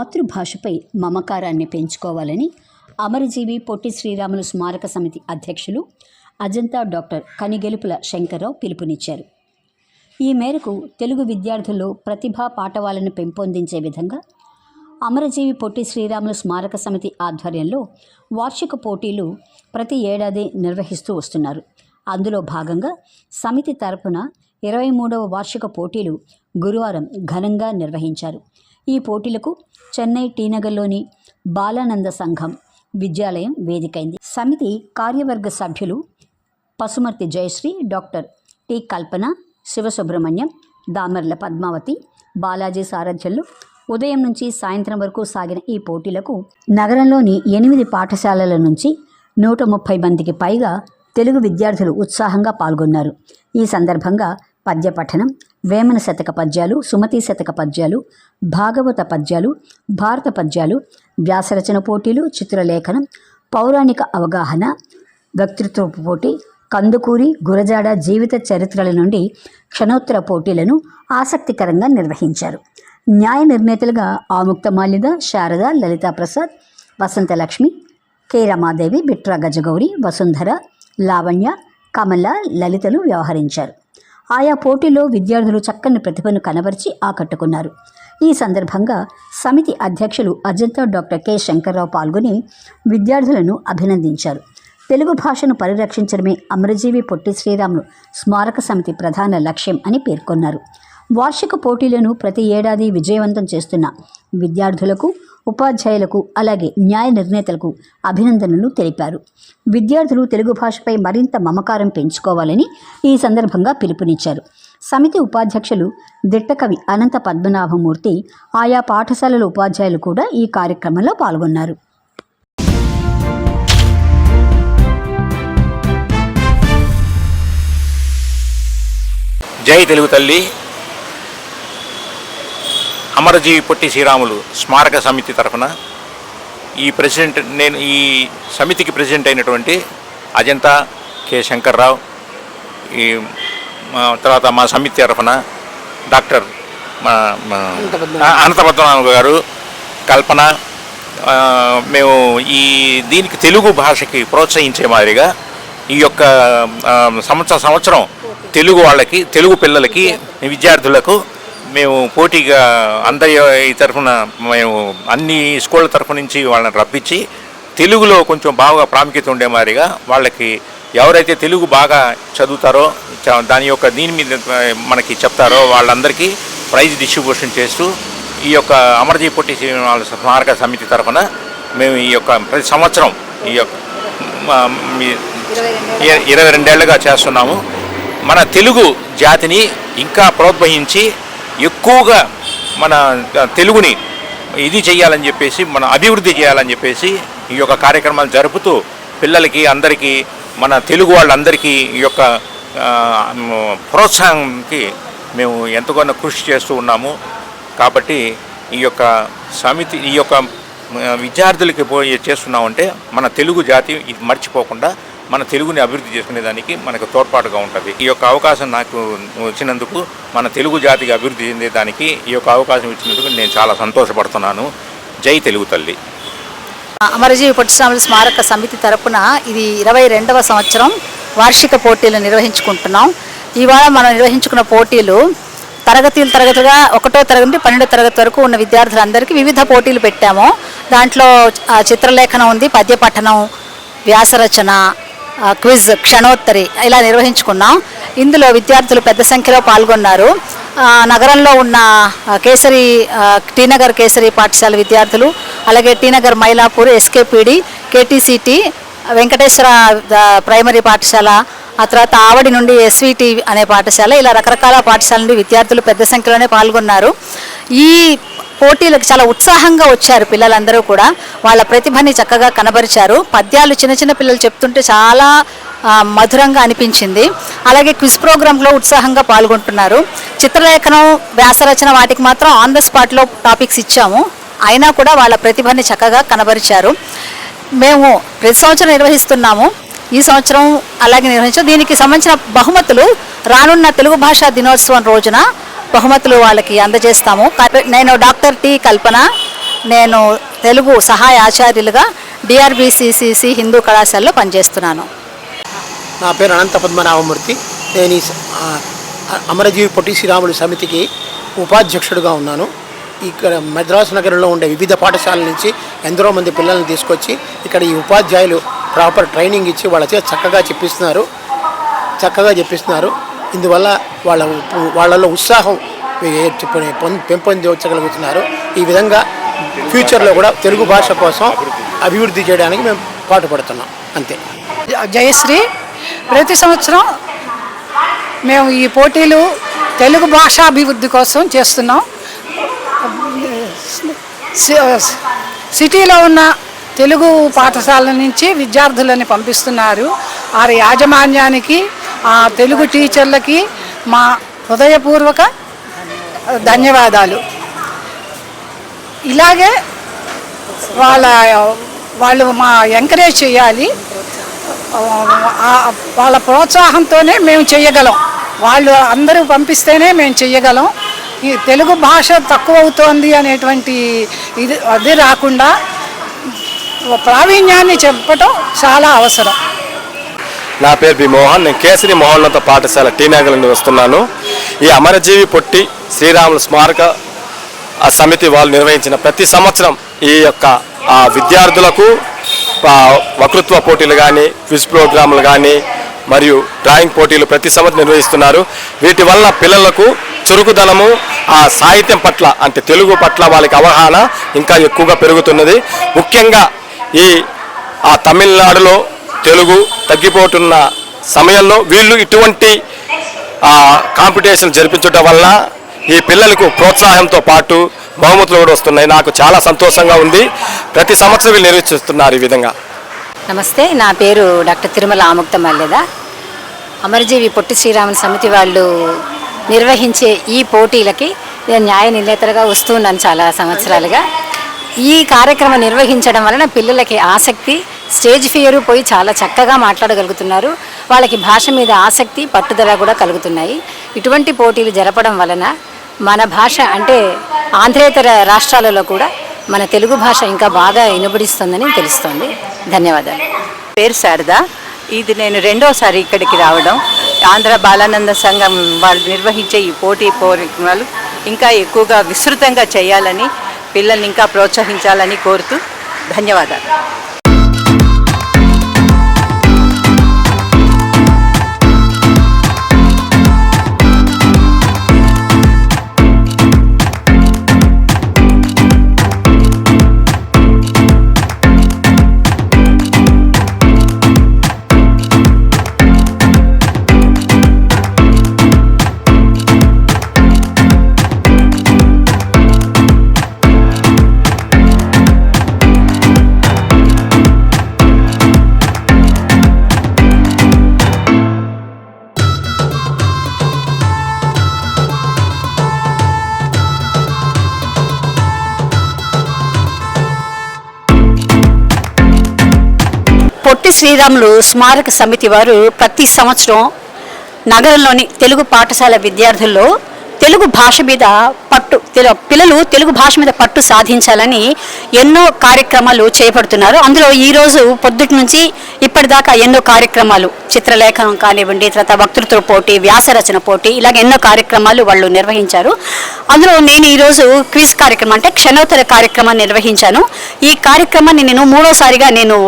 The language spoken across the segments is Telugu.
మాతృభాషపై మమకారాన్ని పెంచుకోవాలని అమరజీవి పొట్టి శ్రీరాములు స్మారక సమితి అధ్యక్షులు అజంతా డాక్టర్ కనిగెలుపుల శంకర్రావు పిలుపునిచ్చారు. ఈ మేరకు తెలుగు విద్యార్థుల్లో ప్రతిభా పాఠవాలను పెంపొందించే విధంగా అమరజీవి పొట్టి శ్రీరాములు స్మారక సమితి ఆధ్వర్యంలో వార్షిక పోటీలు ప్రతి ఏడాది నిర్వహిస్తూ వస్తున్నారు. అందులో భాగంగా సమితి తరపున ఇరవై మూడవ వార్షిక పోటీలు గురువారం ఘనంగా నిర్వహించారు. ఈ పోటీలకు చెన్నై టీనగర్లోని బాలానంద సంఘం విద్యాలయం వేదికైంది. సమితి కార్యవర్గ సభ్యులు పసుమర్తి జయశ్రీ డాక్టర్ టి కల్పన శివసుబ్రహ్మణ్యం దామర్ల పద్మావతి బాలాజీ సారథ్యంలో. ఉదయం నుంచి సాయంత్రం వరకు సాగిన ఈ పోటీలకు నగరంలోని ఎనిమిది పాఠశాలల నుంచి నూట ముప్పై మందికి పైగా తెలుగు విద్యార్థులు ఉత్సాహంగా పాల్గొన్నారు. ఈ సందర్భంగా పద్య పఠనం వేమన శతక పద్యాలు సుమతి శతక పద్యాలు భాగవత పద్యాలు భారత పద్యాలు వ్యాసరచన పోటీలు చిత్రలేఖనం పౌరాణిక అవగాహన వ్యక్తిత్వ పోటీ కందుకూరి గురజాడ జీవిత చరిత్రల నుండి క్షణోత్తర పోటీలను ఆసక్తికరంగా నిర్వహించారు. న్యాయ నిర్ణేతలుగా ఆముక్త మాల్యద శారద లలితా ప్రసాద్ వసంతలక్ష్మి కె. రమాదేవి బిట్రా గజగౌరి వసుంధర లావణ్య కమల లలితలు వ్యవహరించారు. ఆయా పోటీలో విద్యార్థులు చక్కని ప్రతిభను కనబరిచి ఆకట్టుకున్నారు. ఈ సందర్భంగా సమితి అధ్యక్షులు అజంతా డాక్టర్ కె. శంకర్రావు పాల్గొని విద్యార్థులను అభినందించారు. తెలుగు భాషను పరిరక్షించడమే అమరజీవి పొట్టి శ్రీరాములు స్మారక సమితి ప్రధాన లక్ష్యం అని పేర్కొన్నారు. వార్షిక పోటీలను ప్రతి ఏడాది విజయవంతం చేస్తున్న విద్యార్థులకు ఉపాధ్యాయులకు అలాగే న్యాయ నిర్ణేతలకు అభినందనలు తెలిపారు. విద్యార్థులు తెలుగు భాషపై మరింత మమకారం పెంచుకోవాలని ఈ సందర్భంగా పిలుపునిచ్చారు. సమితి ఉపాధ్యక్షులు దిట్టకవి అనంత పద్మనాభమూర్తి ఆయా పాఠశాలల ఉపాధ్యాయులు కూడా ఈ కార్యక్రమంలో పాల్గొన్నారు. జై తెలుగు తల్లి. అమరజీవి పొట్టి శ్రీరాములు స్మారక సమితి తరఫున ఈ ప్రెసిడెంట్ నేను ఈ సమితికి ప్రెసిడెంట్ అయినటువంటి అజంతా కె శంకర్రావు ఈ మా తర్వాత మా సమితి తరఫున డాక్టర్ అనంతపద్మనాభ. గారు కల్పన మేము ఈ దీనికి తెలుగు భాషకి ప్రోత్సహించే మాదిరిగా ఈ యొక్క సంవత్సర సంవత్సరం తెలుగు వాళ్ళకి తెలుగు పిల్లలకి విద్యార్థులకు మేము పోటీగా అందరి ఈ తరఫున మేము అన్ని స్కూళ్ళ తరఫు నుంచి వాళ్ళని రప్పించి తెలుగులో కొంచెం బాగా ప్రాముఖ్యత ఉండే మాదిరిగా వాళ్ళకి ఎవరైతే తెలుగు బాగా చదువుతారో చ- దాని యొక్క దీని మీద మనకి చెప్తారో వాళ్ళందరికీ ప్రైజ్ డిస్ట్రిబ్యూషన్ చేస్తూ ఈ యొక్క అమరజీ పొట్టి వాళ్ళ స్మారక సమితి తరఫున మేము ఈ యొక్క ప్రతి సంవత్సరం ఈ యొక్క ఇరవై రెండేళ్ళుగా చేస్తున్నాము. మన తెలుగు జాతిని ఇంకా ప్రోత్సహించి ఎక్కువగా మన తెలుగుని ఇది చేయాలని చెప్పేసి మన అభివృద్ధి చేయాలని చెప్పేసి ఈ యొక్క కార్యక్రమాలు జరుపుతూ పిల్లలకి అందరికీ మన తెలుగు వాళ్ళందరికీ ఈ యొక్క ప్రోత్సాహంకి మేము ఎంతగానో కృషి చేస్తూ ఉన్నాము. కాబట్టి ఈ యొక్క సమితి ఈ యొక్క విద్యార్థులకి పోయి చేస్తున్నామంటే మన తెలుగు జాతి ఇది మర్చిపోకుండా మన తెలుగుని అభివృద్ధి చేసుకునేదానికి మనకు తోడ్పాటుగా ఉంటుంది. ఈ యొక్క అవకాశం నాకు వచ్చినందుకు మన తెలుగు జాతికి అభివృద్ధి చెందేదానికి ఈ యొక్క అవకాశం ఇచ్చినందుకు నేను చాలా సంతోషపడుతున్నాను. జై తెలుగు తల్లి. అమరజీవి పొట్టిశ్రాములు స్మారక సమితి తరపున ఇది ఇరవై రెండవ సంవత్సరం వార్షిక పోటీలు నిర్వహించుకుంటున్నాం. ఇవాళ మనం నిర్వహించుకున్న పోటీలు తరగతిలు తరగతిగా ఒకటో తరగతి నుండి పన్నెండో తరగతి వరకు ఉన్న విద్యార్థులందరికీ వివిధ పోటీలు పెట్టాము. దాంట్లో చిత్రలేఖనం ఉంది పద్య పఠనం వ్యాసరచన క్విజ్ క్షణోత్తరి ఇలా నిర్వహించుకున్నాం. ఇందులో విద్యార్థులు పెద్ద సంఖ్యలో పాల్గొన్నారు. నగరంలో ఉన్న కేసరి టీనగర్ కేసరి పాఠశాల విద్యార్థులు అలాగే T Nagar Mylapore SKPD KTCT Venkateswara primary పాఠశాల ఆ తర్వాత ఆవడి నుండి ఎస్విటి అనే పాఠశాల ఇలా రకరకాల పాఠశాల నుండి విద్యార్థులు పెద్ద సంఖ్యలోనే పాల్గొన్నారు. ఈ పోటీలకు చాలా ఉత్సాహంగా వచ్చారు పిల్లలందరూ కూడా. వాళ్ళ ప్రతిభని చక్కగా కనబరిచారు. పద్యాలు చిన్న చిన్న పిల్లలు చెప్తుంటే చాలా మధురంగా అనిపించింది. అలాగే క్విజ్ ప్రోగ్రాంలో ఉత్సాహంగా పాల్గొంటున్నారు. చిత్రలేఖనం వ్యాసరచన వాటికి మాత్రం ఆన్ ద స్పాట్లో టాపిక్స్ ఇచ్చాము. అయినా కూడా వాళ్ళ ప్రతిభని చక్కగా కనబరిచారు. మేము ప్రతి సంవత్సరం నిర్వహిస్తున్నాము. ఈ సంవత్సరం అలాగే నిర్వహించాం. దీనికి సంబంధించిన బహుమతులు రానున్న తెలుగు భాషా దినోత్సవం రోజున బహుమతులు వాళ్ళకి అందజేస్తాము. నేను డాక్టర్ టి కల్పన నేను తెలుగు సహాయ ఆచార్యులుగా డిఆర్బిసిసిసి హిందూ కళాశాలలో పనిచేస్తున్నాను. నా పేరు అనంత పద్మనాభమూర్తి. నేను ఈ అమరజీవి పొట్టి శ్రీరాములు సమితికి ఉపాధ్యక్షుడిగా ఉన్నాను. ఇక్కడ మద్రాసు నగరంలో ఉండే వివిధ పాఠశాలల నుంచి ఎందరో మంది పిల్లల్ని తీసుకొచ్చి ఇక్కడ ఈ ఉపాధ్యాయులు ప్రాపర్ ట్రైనింగ్ ఇచ్చి వాళ్ళ చేత చక్కగా చెప్పిస్తున్నారు. చక్కగా చెప్పిస్తున్నారు. ఇందువల్ల వాళ్ళ వాళ్ళలో ఉత్సాహం పెంపొందించగలుగుతున్నారు. ఈ విధంగా ఫ్యూచర్లో కూడా తెలుగు భాష కోసం అభివృద్ధి చేయడానికి మేము పాటుపడుతున్నాం. అంతే. జయశ్రీ ప్రతి సంవత్సరం మేము ఈ పోటీలు తెలుగు భాష అభివృద్ధి కోసం చేస్తున్నాం. సి- సిటీలో ఉన్న తెలుగు పాఠశాల నుంచి విద్యార్థులని పంపిస్తున్నారు. వారి యాజమాన్యానికి ఆ తెలుగు టీచర్లకి మా హృదయపూర్వక ధన్యవాదాలు. ఇలాగే వాళ్ళ వాళ్ళు మా ఎంకరేజ్ చేయాలి. వాళ్ళ ప్రోత్సాహంతోనే మేము చేయగలం. వాళ్ళు అందరూ పంపిస్తేనే మేము చెయ్యగలం ఈ తెలుగు భాష తక్కువ అవుతోంది అనేటువంటి ఇది అది రాకుండా ప్రావీణ్యాన్ని చెప్పటం చాలా అవసరం. నా పేరు బి మోహన్. నేను కేసరి మోహన్నత పాఠశాల టీ నుండి వస్తున్నాను. ఈ అమరజీవి పొట్టి శ్రీరాముల స్మారక ఆ సమితి వాళ్ళు నిర్వహించిన ప్రతి సంవత్సరం ఈ యొక్క విద్యార్థులకు వకృత్వ పోటీలు కానీ క్విజ్ ప్రోగ్రాములు కానీ మరియు డ్రాయింగ్ పోటీలు ప్రతి సంవత్సరం నిర్వహిస్తున్నారు. వీటి వల్ల పిల్లలకు చురుకుదనము ఆ సాహిత్యం పట్ల అంటే తెలుగు పట్ల వాళ్ళకి అవగాహన ఇంకా ఎక్కువగా పెరుగుతున్నది. ముఖ్యంగా ఈ ఆ తమిళనాడులో తెలుగు తగ్గిపోతున్న సమయంలో వీళ్ళు ఇటువంటి కాంపిటీషన్ జరిపించడం వల్ల ఈ పిల్లలకు ప్రోత్సాహంతో పాటు బహుమతులు కూడా వస్తున్నాయి. నాకు చాలా సంతోషంగా ఉంది. ప్రతి సంవత్సరం వీళ్ళు నిర్వహిస్తున్నారు ఈ విధంగా. నమస్తే నా పేరు డాక్టర్ తిరుమల ఆముక్త మల్లెద. అమరజీవి పొట్టి శ్రీరాముల సమితి వాళ్ళు నిర్వహించే ఈ పోటీలకి నేను న్యాయ నిర్ణేతలుగా వస్తున్నాను చాలా సంవత్సరాలుగా. ఈ కార్యక్రమం నిర్వహించడం వలన పిల్లలకి ఆసక్తి స్టేజ్ ఫియర్ పోయి చాలా చక్కగా మాట్లాడగలుగుతున్నారు. వాళ్ళకి భాష మీద ఆసక్తి పట్టుదల కూడా కలుగుతున్నాయి. ఇటువంటి పోటీలు జరపడం వలన మన భాష అంటే ఆంధ్రేతర రాష్ట్రాలలో కూడా మన తెలుగు భాష ఇంకా బాగా వినబడిస్తుందని తెలుస్తోంది. ధన్యవాదాలు. పేరు శారద. ఇది నేను రెండోసారి ఇక్కడికి రావడం. ఆంధ్ర బాలానంద సంఘం వాళ్ళు నిర్వహించే ఈ పోటీ కార్యక్రమాలు ఇంకా ఎక్కువగా విస్తృతంగా చేయాలని పిల్లల్ని ఇంకా ప్రోత్సహించాలని కోరుతూ ధన్యవాదాలు. శ్రీరాములు స్మారక సమితి వారు ప్రతి సంవత్సరం నగరంలోని తెలుగు పాఠశాల విద్యార్థుల్లో తెలుగు భాష మీద పట్టు పిల్లలు తెలుగు భాష మీద పట్టు సాధించాలని ఎన్నో కార్యక్రమాలు చేపడుతున్నారు. అందులో ఈ రోజు పొద్దుటి నుంచి ఇప్పటిదాకా ఎన్నో కార్యక్రమాలు చిత్రలేఖనం కానివ్వండి తర్వాత వక్తృత్వ పోటీ వ్యాసరచన పోటీ ఇలాగ ఎన్నో కార్యక్రమాలు వాళ్ళు నిర్వహించారు. అందులో నేను ఈరోజు క్విజ్ కార్యక్రమం అంటే క్షణోత్తర కార్యక్రమాన్ని నిర్వహించాను. ఈ కార్యక్రమాన్ని నేను మూడోసారిగా నేను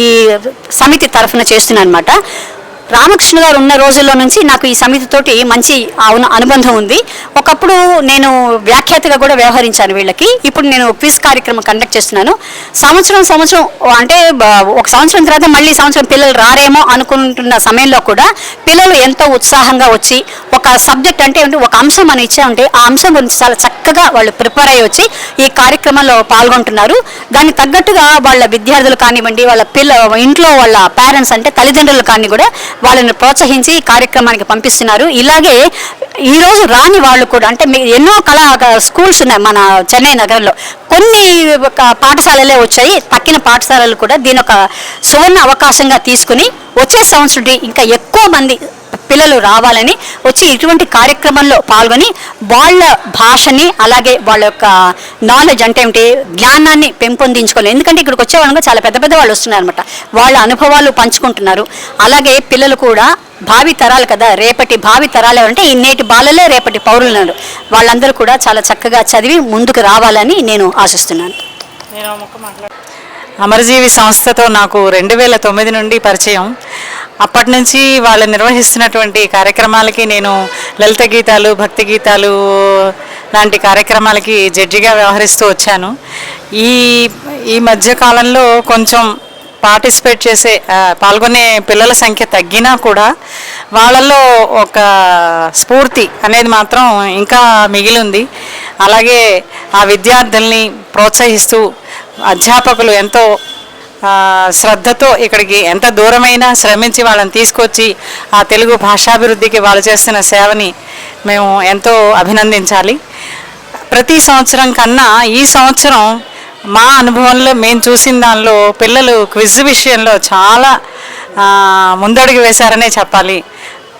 ఈ సమితి తరఫున చేస్తున్నాను అనమాట రామకృష్ణ గారు ఉన్న రోజుల్లో నుంచి నాకు ఈ సమితితోటి మంచి అనుబంధం ఉంది. ఒకప్పుడు నేను వ్యాఖ్యాతగా కూడా వ్యవహరించాను వీళ్ళకి. ఇప్పుడు నేను క్విజ్ కార్యక్రమం కండక్ట్ చేస్తున్నాను. సంవత్సరం సంవత్సరం అంటే ఒక సంవత్సరం తర్వాత మళ్ళీ సంవత్సరం పిల్లలు రారేమో అనుకుంటున్న సమయంలో కూడా పిల్లలు ఎంతో ఉత్సాహంగా వచ్చి ఒక సబ్జెక్ట్ అంటే ఒక అంశం మనం ఇచ్చామంటే ఆ అంశం గురించి చాలా చక్కగా వాళ్ళు ప్రిపేర్ అయ్యి వచ్చి ఈ కార్యక్రమంలో పాల్గొంటున్నారు. దానికి తగ్గట్టుగా వాళ్ళ విద్యార్థులు కానివ్వండి వాళ్ళ పిల్ల ఇంట్లో వాళ్ళ పేరెంట్స్ అంటే తల్లిదండ్రులు కానీ కూడా వాళ్ళని ప్రోత్సహించి ఈ కార్యక్రమానికి పంపిస్తున్నారు. ఇలాగే ఈరోజు రాని వాళ్ళు కూడా అంటే ఎన్నో కళా స్కూల్స్ ఉన్నాయి మన చెన్నై నగరంలో. కొన్ని ఒక పాఠశాలలే వచ్చాయి. తక్కిన పాఠశాలలు కూడా దీని ఒక సువర్ణ అవకాశంగా తీసుకుని వచ్చే సంవత్సరం ఇంకా ఎక్కువ మంది పిల్లలు రావాలని వచ్చి ఇటువంటి కార్యక్రమంలో పాల్గొని వాళ్ళ భాషని అలాగే వాళ్ళ యొక్క నాలెడ్జ్ అంటే ఏమిటి జ్ఞానాన్ని పెంపొందించుకోవాలి ఎందుకంటే ఇక్కడికి వచ్చే వాళ్ళంగా చాలా పెద్ద పెద్ద వాళ్ళు వస్తున్నారు అనమాట వాళ్ళ అనుభవాలు పంచుకుంటున్నారు. అలాగే పిల్లలు కూడా భావి తరాలు కదా రేపటి భావి తరాలు ఎవరంటే ఈ నేటి బాలలే రేపటి పౌరులు ఉన్నారు వాళ్ళందరూ కూడా చాలా చక్కగా చదివి ముందుకు రావాలని నేను ఆశిస్తున్నాను. అమరజీవి సంస్థతో నాకు రెండు వేల తొమ్మిది నుండి పరిచయం. అప్పటి నుంచి వాళ్ళు నిర్వహిస్తున్నటువంటి కార్యక్రమాలకి నేను లలిత గీతాలు భక్తి గీతాలు లాంటి కార్యక్రమాలకి జడ్జిగా వ్యవహరిస్తూ వచ్చాను. ఈ ఈ మధ్య కాలంలో కొంచెం పార్టిసిపేట్ చేసే పాల్గొనే పిల్లల సంఖ్య తగ్గినా కూడా వాళ్ళల్లో ఒక స్ఫూర్తి అనేది మాత్రం ఇంకా మిగిలి ఉంది అలాగే ఆ విద్యార్థుల్ని ప్రోత్సహిస్తూ అధ్యాపకులు ఎంతో శ్రద్ధతో ఇక్కడికి ఎంత దూరమైనా శ్రమించి వాళ్ళని తీసుకొచ్చి ఆ తెలుగు భాషాభివృద్ధికి వాళ్ళు చేస్తున్న సేవని మేము ఎంతో అభినందించాలి. ప్రతి సంవత్సరం కన్నా ఈ సంవత్సరం మా అనుభవంలో మేము చూసిన దానిలో పిల్లలు క్విజ్ విషయంలో చాలా ముందడుగు వేశారనే చెప్పాలి.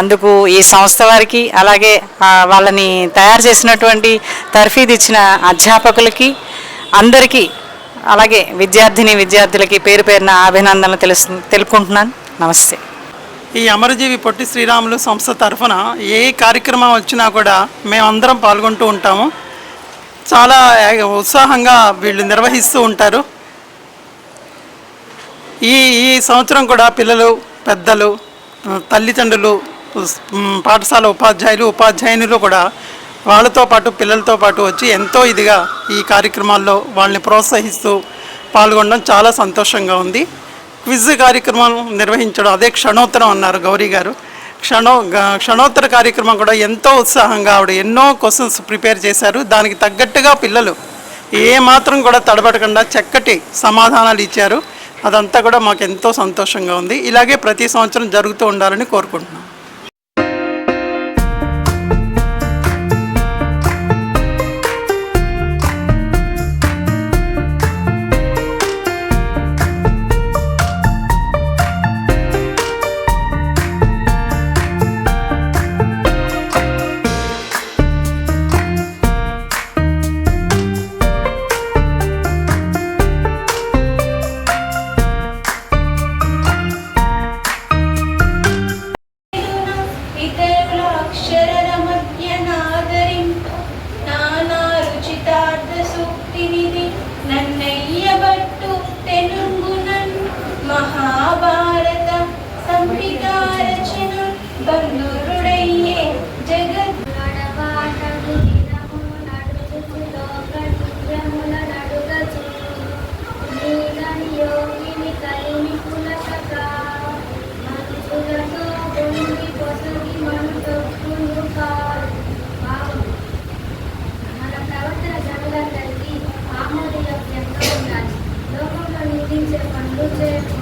అందుకు ఈ సంస్థ వారికి అలాగే వాళ్ళని తయారు చేసినటువంటి తర్ఫీదు ఇచ్చిన అధ్యాపకులకి అందరికీ అలాగే విద్యార్థిని విద్యార్థులకి పేరు పేరున అభినందనలు తెలుసు తెలుపుకుంటున్నాను. నమస్తే. ఈ అమరజీవి పొట్టి శ్రీరాములు సంస్థ తరఫున ఏ కార్యక్రమం వచ్చినా కూడా మేమందరం పాల్గొంటూ ఉంటాము. చాలా ఉత్సాహంగా వీళ్ళు నిర్వహిస్తూ ఉంటారు. ఈ ఈ సంవత్సరం కూడా పిల్లలు పెద్దలు తల్లిదండ్రులు పాఠశాల ఉపాధ్యాయులు ఉపాధ్యాయునులు కూడా వాళ్ళతో పాటు పిల్లలతో పాటు వచ్చి ఎంతో ఇదిగా ఈ కార్యక్రమాల్లో వాళ్ళని ప్రోత్సహిస్తూ పాల్గొనడం చాలా సంతోషంగా ఉంది. క్విజ్ కార్యక్రమం నిర్వహించడం అదే క్షణోత్తరం అన్నారు గౌరీ గారు. క్షణో గ- క్షణోత్తర కార్యక్రమం కూడా ఎంతో ఉత్సాహంగా ఆవిడ ఎన్నో క్వశ్చన్స్ ప్రిపేర్ చేశారు. దానికి తగ్గట్టుగా పిల్లలు ఏ మాత్రం కూడా తడబడకుండా చక్కటి సమాధానాలు ఇచ్చారు. అదంతా కూడా మాకు ఎంతో సంతోషంగా ఉంది. ఇలాగే ప్రతి సంవత్సరం జరుగుతూ ఉండాలని కోరుకుంటున్నాం. 네.